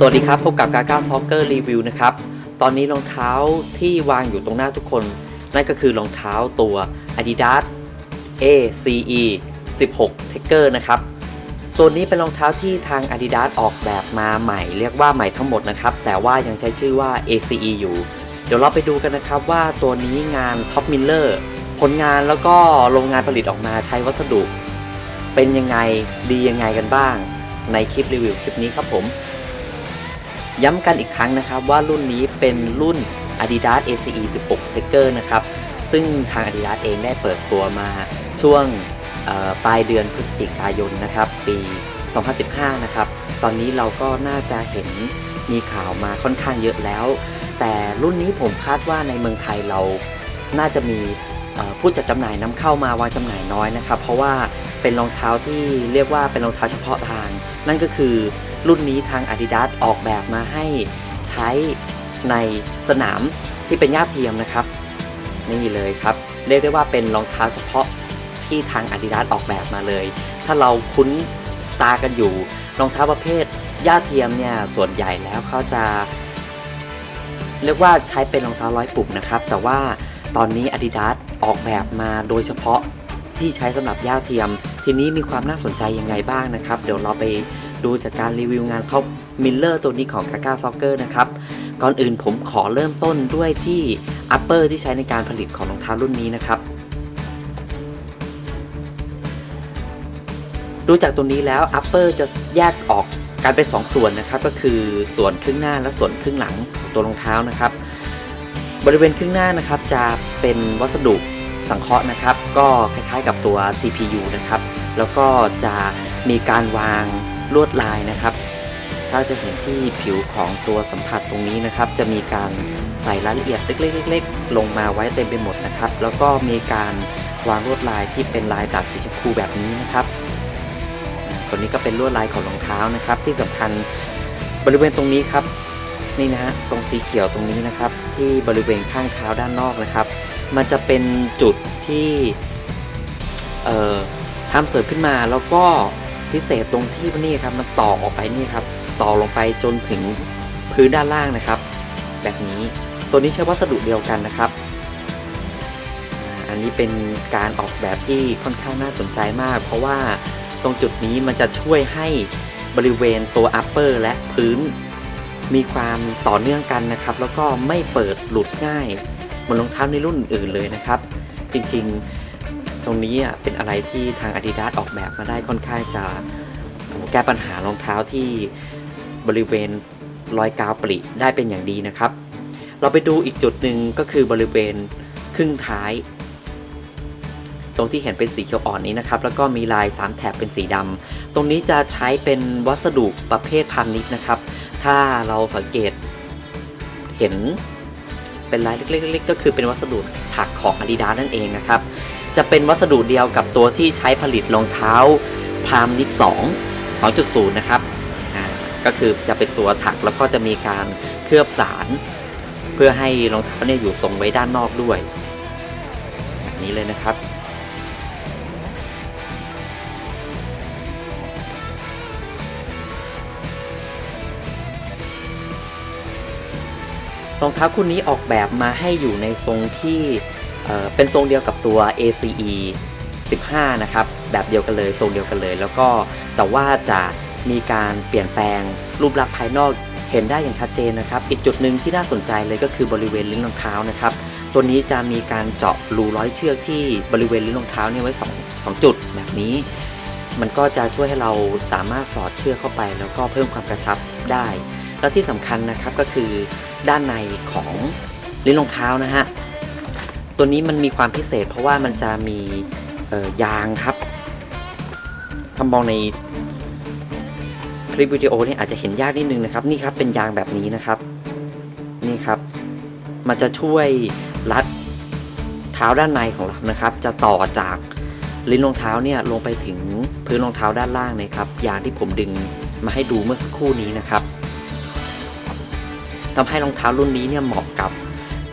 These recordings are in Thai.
สวัสดีครับ พบกับกาก้าซ็อกเกอร์รีวิวนะครับ ตอนนี้รองเท้าที่วางอยู่ตรงหน้าทุกคน นั่นก็คือรองเท้าตัว Adidas ACE 16 t e c k e r นะครับ ตัวนี้เป็นรองเท้าที่ทาง Adidas ออกแบบมาใหม่ เรียกว่าใหม่ทั้งหมดนะครับ แต่ว่ายังใช้ชื่อว่า ACE อยู่ เดี๋ยวเราไปดูกันนะครับว่าตัวนี้งาน Top Miller ผลงานแล้วก็โรงงานผลิตออกมาใช้วัสดุ เป็นยังไงดียังไงกันบ้าง ในคลิปรีวิวคลิปนี้ครับผม ย้ำกันอีกครั้งนะครับว่ารุ่นนี้เป็นรุ่น Adidas ACE 16 t e c k e r นะครับ ซึ่งทาง Adidas เองได้เปิดตัวมาช่วงปลายเดือนพฤศจิกายนนะครับ ปี 2015 นะครับ ตอนนี้เราก็น่าจะเห็นมีข่าวมาค่อนข้างเยอะแล้ว แต่รุ่นนี้ผมคาดว่าในเมืองไทยเราน่าจะมีผู้จัดจำหน่ายนำเข้ามาวางจำหน่ายน้อยนะครับ เพราะว่าเป็นรองเท้าที่เรียกว่าเป็นรองเท้าเฉพาะทาง นั่นก็คือ รุ่นนี้ทาง Adidas ออกแบบมาให้ใช้ในสนามที่เป็นหญ้าเทียมนะครับ นี่เลยครับ เรียกได้ว่าเป็นรองเท้าเฉพาะที่ทาง Adidas ออกแบบมาเลย ถ้าเราคุ้นตากันอยู่รองเท้าประเภทหญ้าเทียมเนี่ยส่วนใหญ่แล้วเขาจะ เรียกว่าใช้เป็นรองเท้าร้อยปุ่มนะครับ แต่ว่าตอนนี้ Adidas ออกแบบมาโดยเฉพาะที่ใช้สำหรับหญ้าเทียม ทีนี้มีความน่าสนใจยังไงบ้างนะครับ เดี๋ยวเราไป ดูจากการรีวิวงานท็อปมิลเลอร์ตัวนี้ของ Gaga Soccer นะครับ ก่อนอื่นผมขอเริ่มต้นด้วยที่ upper ที่ใช้ในการผลิตของรองเท้ารุ่นนี้นะครับ ดูจากตัวนี้แล้ว upper จะแยกออกกันเป็น2ส่วนนะครับ ก็คือส่วนครึ่งหน้าและส่วนครึ่งหลังของตัวรองเท้านะครับ บริเวณครึ่งหน้านะครับจะเป็นวัสดุสังเคราะห์นะครับ ก็คล้ายๆกับตัว CPU นะครับ แล้วก็จะมีการวาง ลวดลายนะครับ ถ้าจะเห็นที่ผิวของตัวสัมผัสตรงนี้นะครับ จะมีการใส่รายละเอียดเล็กๆๆลงมาไว้เต็มไปหมดนะครับ แล้วก็มีการวางลวดลายที่เป็นลายดัดสีชมพูแบบนี้นะครับตัวนี้ก็เป็นลวดลายของรองเท้านะครับ ที่สำคัญบริเวณตรงนี้ครับนี่นะฮะตรงสีเขียวตรงนี้นะครับ ที่บริเวณข้างเท้าด้านนอกนะครับ มันจะเป็นจุดที่ทำเสริมขึ้นมาแล้วก็ พิเศษตรงที่นี่ครับมันต่อออกไปนี่ครับ ต่อลงไปจนถึงพื้นด้านล่างนะครับ แบบนี้ตัวนี้ใช้วัสดุเดียวกันนะครับ อันนี้เป็นการออกแบบที่ค่อนข้างน่าสนใจมาก เพราะว่าตรงจุดนี้มันจะช่วยให้บริเวณตัว upper และพื้น มีความต่อเนื่องกันนะครับ แล้วก็ไม่เปิดหลุดง่ายเหมือนรองเท้าในรุ่นอื่นเลยนะครับ จริงๆ ตรงนี้อะเป็นอะไรที่ทาง Adidas ออกแบบมาได้ค่อนข้างจะแก้ปัญหารองเท้าที่บริเวณรอยกาวปริได้เป็นอย่างดีนะครับ เราไปดูอีกจุดหนึ่งก็คือบริเวณครึ่งท้าย ตรงที่เห็นเป็นสีเขียวอ่อนนี้นะครับ แล้วก็มีลาย 3 แถบเป็นสีดำตรงนี้จะใช้เป็นวัสดุประเภทพาณิชนะครับ ถ้าเราสังเกตเห็นเป็นลายเล็กๆๆก็คือเป็นวัสดุถักของ Adidas นั่นเองนะครับ จะเป็นวัสดุเดียวกับตัวที่ใช้ผลิตรองเท้าพรามนิด2 2.0 นะครับ ก็คือจะเป็นตัวถักแล้วก็จะมีการเคลือบสาร เพื่อให้รองเท้าเนี่ยอยู่ทรงไว้ด้านนอกด้วยแบบนี้เลยนะครับรองเท้าคู่นี้ออกแบบมาให้อยู่ในทรงที่ เป็นทรงเดียวกับตัว ACE 15 นะครับ แบบเดียวกันเลยทรงเดียวกันเลย แล้วก็แต่ว่าจะมีการเปลี่ยนแปลงรูปลักษณ์ภายนอกเห็นได้อย่างชัดเจนนะครับ อีกจุดหนึ่งที่น่าสนใจเลยก็คือบริเวณลิ้นรองเท้านะครับ ตัวนี้จะมีการเจาะรูร้อยเชือกที่บริเวณลิ้นรองเท้าเนี่ยไว้2 2จุดแบบนี้ มันก็จะช่วยให้เราสามารถสอดเชือกเข้าไป แล้วก็เพิ่มความกระชับได้ แล้วที่สำคัญนะครับก็คือด้านในของลิ้นรองเท้านะฮะ ตัวนี้มันมีความพิเศษ เพราะว่ามันจะมียางครับถ้ามองในคลิปวิดีโอนี่อาจจะเห็นยากนิดนึงนะครับ นี่ครับเป็นยางแบบนี้นะครับ นี่ครับ มันจะช่วยรัดเท้าด้านในของเรานะครับ จะต่อจากลิ้นรองเท้าเนี่ยลงไปถึงพื้นรองเท้าด้านล่างนะครับยางที่ผมดึงมาให้ดูเมื่อสักครู่นี้นะครับทำให้รองเท้ารุ่นนี้เนี่ยเหมาะกับ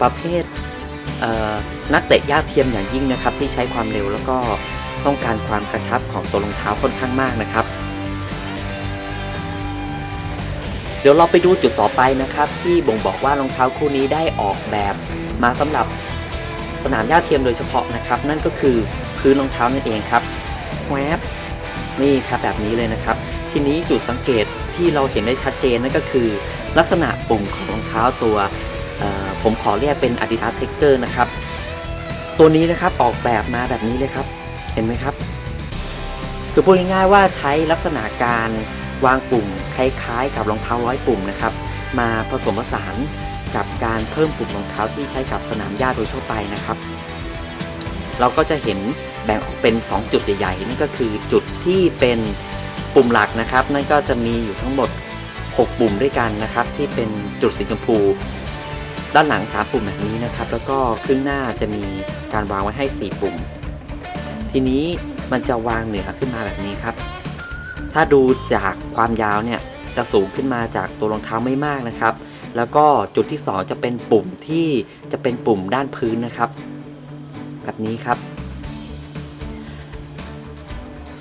ประเภท นักเตะย่าเทียมอย่างยิ่งนะครับ ที่ใช้ความเร็วแล้วก็ต้องการความกระชับของตัวรองเท้าค่อนข้างมากนะครับ เดี๋ยวเราไปดูจุดต่อไปนะครับ ที่บ่งบอกว่ารองเท้าคู่นี้ได้ออกแบบมาสำหรับสนามหญ้าเทียมโดยเฉพาะนะครับ นั่นก็คือพื้นรองเท้านั่นเองครับแวบนี่ครับแบบนี้เลยนะครับ ทีนี้จุดสังเกตที่เราเห็นได้ชัดเจนนั่นก็คือ ลักษณะปุ่มของรองเท้าตัว ผมขอเรียกเป็น Adidas t e c h e r นะครับ ตัวนี้นะครับออกแบบมาแบบนี้เลยครับ เห็นไหมครับ คือพูดง่ายๆว่าใช้ลักษณะการวางปุ่มคล้ายๆ กับรองเท้าร้อยปุ่มนะครับ มาผสมผสานกับการเพิ่มปุ่มรองเท้าที่ใช้กับสนามหญ้าโดยทั่วไปนะครับ เราก็จะเห็นแบ่งออกเป็น 2 จุดใหญ่ๆนั่นก็คือจุดที่เป็นปุ่มหลักนะครับ นั่นก็จะมีอยู่ทั้งหมด 6 ปุ่มด้วยกันนะครับ ที่เป็นจุดสีชมพู ด้านหลัง3ปุ่มแบบนี้นะครับ แล้วก็ครึ่งหน้าจะมีการวางไว้ให้ 4 ปุ่ม ทีนี้มันจะวางเหนือขึ้นมาแบบนี้ครับ ถ้าดูจากความยาวเนี่ยจะสูงขึ้นมาจากตัวรองเท้าไม่มากนะครับ แล้วก็จุดที่ 2 จะเป็นปุ่มที่จะเป็นปุ่มด้านพื้นนะครับ แบบนี้ครับ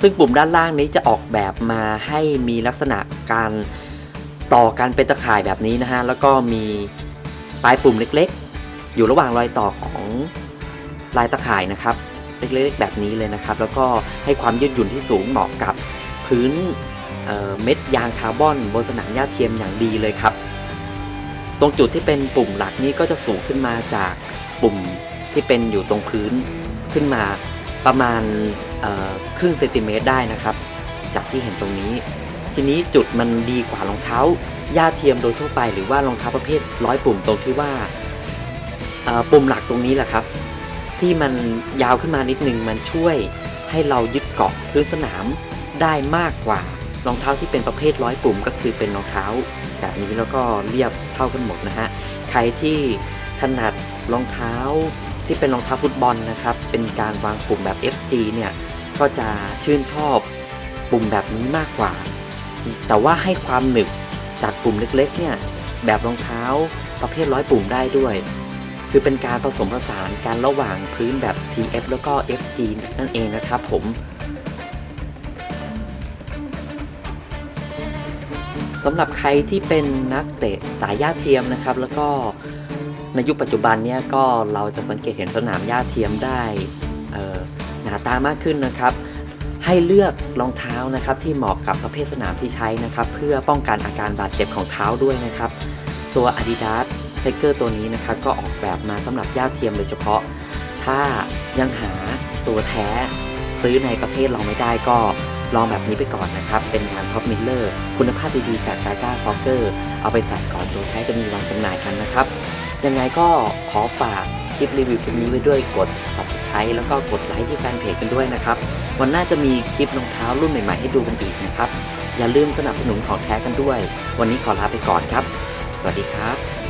ซึ่งปุ่มด้านล่างนี้จะออกแบบมาให้มีลักษณะการต่อกันเป็นตะข่ายแบบนี้นะฮะ แล้วก็มี ปลายปุ่มเล็กๆ อยู่ระหว่างรอยต่อของลายตะข่ายนะครับ เล็กๆแบบนี้เลยนะครับ แล้วก็ให้ความยืดหยุ่นที่สูงเหมาะกับพื้นเเม็ดยางคาร์บอนบนสนามหญ้าเทียมอย่างดีเลยครับ ตรงจุดที่เป็นปุ่มหลักนี้ก็จะสูงขึ้นมาจากปุ่มที่เป็นอยู่ตรงพื้นขึ้นมาประมาณครึ่งเซนติเมตรได้นะครับ จากที่เห็นตรงนี้ ทีนี้จุดมันดีกว่ารองเท้าหญ้าเทียมโดยทั่วไป หรือว่ารองเท้าประเภทร้อยปุ่มตรงที่ว่าปุ่มหลักตรงนี้แหละครับ ที่มันยาวขึ้นมานิดนึงมันช่วยให้เรายึดเกาะพื้นสนามได้มากกว่ารองเท้าที่เป็นประเภทร้อยปุ่มก็คือเป็นรองเท้า แบบนี้แล้วก็เรียบเท่ากันหมดนะฮะใครที่ถนัดรองเท้าที่เป็นรองเท้าฟุตบอลนะครับ เป็นการวางปุ่มแบบ FG เนี่ยก็จะชื่นชอบปุ่มแบบนี้มากกว่า แต่ว่าให้ความหนึบจากปุ่มเล็กๆ เนี่ยแบบรองเท้าประเภทร้อยปุ่มได้ด้วย คือเป็นการผสมผสานการระหว่างพื้นแบบ TF แล้วก็ FG นั่นเองนะครับผมสำหรับใครที่เป็นนักเตะสายหญ้าเทียมนะครับ แล้วก็ในยุคปัจจุบันเนี่ยก็เราจะสังเกตเห็นสนามหญ้าเทียมได้หนาตามากขึ้นนะครับ ให้เลือกรองเท้านะครับที่เหมาะกับประเภทสนามที่ใช้นะครับเพื่อป้องกันอาการบาดเจ็บของเท้าด้วยนะครับ ตัว Adidas t i g e r ตัวนี้นะครับก็ออกแบบมาสำหรับหญ้าเทียมโดยเฉพาะ ถ้ายังหาตัวแท้ซื้อในประเทศเราไม่ได้ก็ลองแบบนี้ไปก่อนนะครับ เป็นงานท็อปมิลเลอร์คุณภาพดีๆจากกา g าซ็อกเกอร์เอาไปใส่ก่อนตัวแท้จะมีวางจำหน่ายกันนะครับ ยังไงก็ขอฝากคลิปรีวิวคลิปนี้ไว้ด้วยกด subscribe แล้วก็กดไลค์ที่แฟนเพจกันด้วยนะครับ วันหน้าจะมีคลิปรองเท้ารุ่นใหม่ๆให้ดูกันอีกนะครับ อย่าลืมสนับสนุนของแท้กันด้วย วันนี้ขอลาไปก่อนครับ สวัสดีครับ